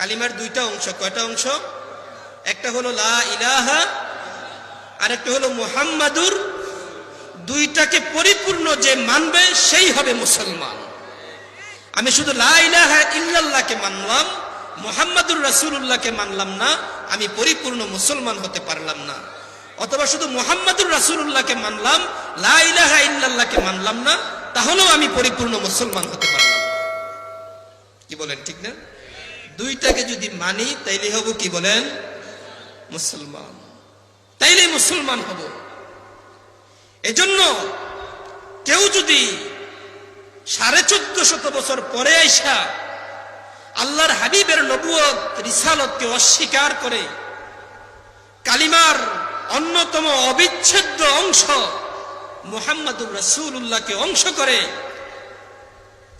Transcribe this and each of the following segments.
কালিমার দুইটা অংশ, কয়টা অংশ? একটা হলো লা ইলাহা আর একটা হলো মুহাম্মাদুর। দুইটাকে পরিপূর্ণ যে মানবে, সেই হবে মুসলমান। আমি শুধু লা ইলাহা ইল্লাল্লাহকে মানলাম, মুহাম্মাদুর রাসূলুল্লাহকে মানলাম না, আমি পরিপূর্ণ মুসলমান হতে পারলাম না। অথবা শুধু মুহাম্মাদুর রাসূলুল্লাহকে মানলাম, লা ইলাহা ইল্লাল্লাহকে মানলাম না, তাহলেও আমি পরিপূর্ণ মুসলমান হতে পারলাম। কি বলেন, ঠিক না? দুইটাকে যদি মানি, তাইলে হব কি বলেন? মুসলমান। তাইলে মুসলমান হব। এজন্য কেউ যদি সাড়ে চোদ্দ শত বছর পরে আইসা আল্লাহর হাবিবের নবুয়ত, রিসালতকে অস্বীকার করে, কালিমার অন্যতম অবিচ্ছেদ্য অংশ মুহাম্মাদুর রাসূলুল্লাহকে অংশ করে,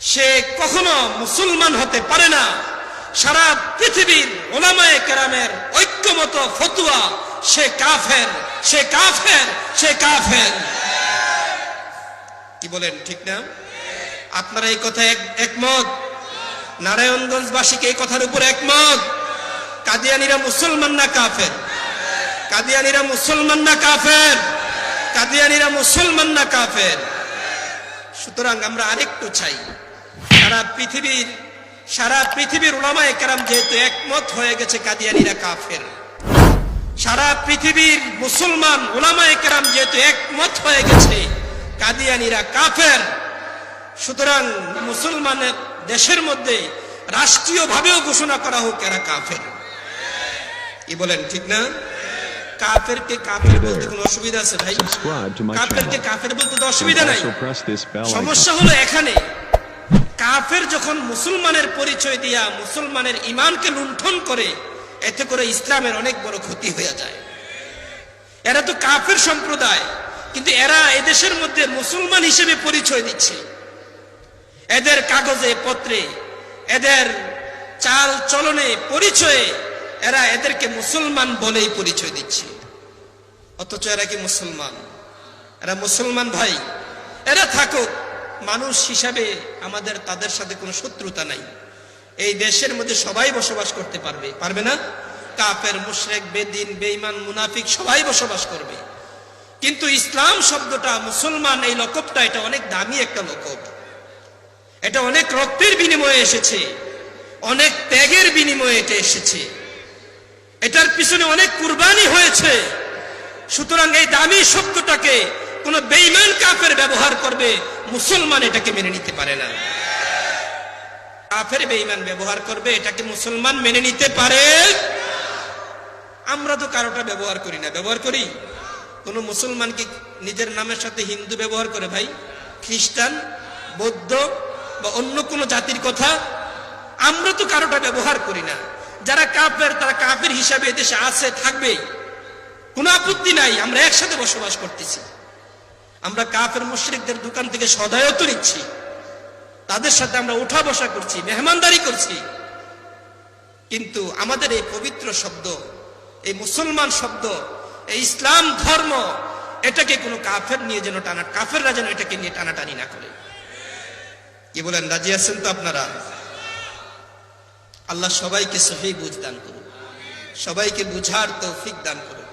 সে কখনো মুসলমান হতে পারে না। সারা পৃথিবীর ওলামায়ে কেরামের ঐক্যমত ফতুয়া, সে কাফের সে কাফের সে কাফের। কি বলেন, ঠিক না? আপনারা এই কথা একমত? নারায়ণগঞ্জবাসীকে এই কথার উপর একমত? কাদিয়ানিরা মুসলমান না কাফের? কাদিয়ানিরা মুসলমান না কাফের? কাদিয়ানিরা মুসলমান না কাফের? সুতরাং আমরা আরেকটু চাই, সারা পৃথিবীর সারা পৃথিবীর ওলামায়ে কেরাম যেহেতু একমত হয়ে গেছে কাদিয়ানিরা কাফের। সারা পৃথিবীর মুসলমান ওলামায়ে কেরাম যেহেতু একমত হয়ে গেছে কাদিয়ানিরা কাফের সুতরাং মুসলমানের দেশের মধ্যে রাষ্ট্রীয় রাষ্ট্রীয়ভাবেও ঘোষণা করা হোক এরা কাফের। কি বলেন ঠিক না? কাফেরকে কাফের বলতে কোনো অসুবিধা আছে ভাই? কাফেরকে কাফের বলতে তো অসুবিধা নাই. সমস্যা হলো এখানে কাফের যখন মুসলমানের পরিচয় দিয়া মুসলমানের ইমানকে লুণ্ঠন করে, এতে করে ইসলামের অনেক বড় ক্ষতি হয়ে যায়। এরা তো কাফের সম্প্রদায়, কিন্তু এরা এদেশের মধ্যে মুসলমান হিসেবে পরিচয় দিচ্ছে। এদের কাগজে, পত্রে, এদের চাল চলনে পরিচয়ে এরা এদেরকে মুসলমান বলেই পরিচয় দিচ্ছে। অথচ এরা কি মুসলমান? এরা মুসলমান ভাই, এরা থাকুক। মানুষ হিসাবে আমাদের, তাদের সাথে কোনো শত্রুতা নাই। এই দেশের মধ্যে সবাই বসবাস করতে পারবে। পারবে না? কাফের, মুশরেক, বেদিন, বেঈমান, মুনাফিক সবাই বসবাস করবে। কিন্তু ইসলাম শব্দটা, মুসলমান এই লকবটা এটা অনেক দামি একটা লকব এটা অনেক রক্তের বিনিময়ে এসেছে। অনেক ত্যাগের বিনিময়ে এটা এসেছে। এটার পিছনে অনেক কুরবানি হয়েছে। সুতরাং এই দামি শব্দটাকে কোন বেইমান কাফের ব্যবহার করবে, মুসলমান এটাকে মেনে নিতে পারে না। কাফের বেইমান ব্যবহার করবে, এটাকে মুসলমান মেনে নিতে পারে। আমরা তো কারোটা ব্যবহার করি না। ব্যবহার করি? কোন মুসলমান কি নিজের নামের সাথে হিন্দু ব্যবহার করে ভাই? খ্রিস্টান, বৌদ্ধ বা অন্য কোন জাতির কথা? আমরা তো কারোটা ব্যবহার করি না। যারা কাফের, তারা কাফের হিসাবে এদেশে আছে, থাকবেই। কোনো আপত্তি নাই। আমরা একসাথে বসবাস করতেছি। আমরা কাফের মুশরিকদের দোকান থেকে সদায়ত নিচ্ছি। তাদের সাথে আমরা উঠা বসা করছি, মেহমানদারি করছি। কিন্তু আমাদের এই পবিত্র শব্দ, এই মুসলমান শব্দ, এই ইসলাম ধর্ম, এটাকে কোনো কাফের নিয়ে যেন টানা, কাফেররা যেন এটাকে নিয়ে টানাটানি না করে। কি বলেন, রাজি আছেন তো আপনারা? আল্লাহ সবাইকে সহি বুঝ দান করুন সবাইকে বুঝার তৌফিক দান করুন